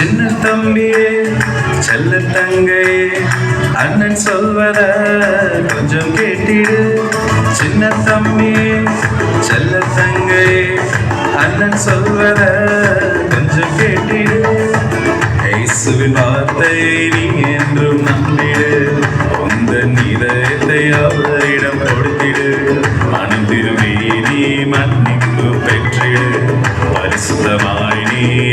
சின்ன தம்பியே செல்ல தங்கையே அண்ணன் சொல்வத கொஞ்சம் கேட்டிடு. சின்ன தம்பியே செல்ல தங்கையே அண்ணன் சொல்வத கொஞ்சம் கேட்டிடு. இயேசுவின் வார்த்தை நீ என்றும் நம்பிடு. உந்த இதயத்தை அவரிடம் கொடுத்திடு. மனம் திரும்பி நீ மன்னிப்பு பெற்றிடு. பரிசுத்தமாய் நீ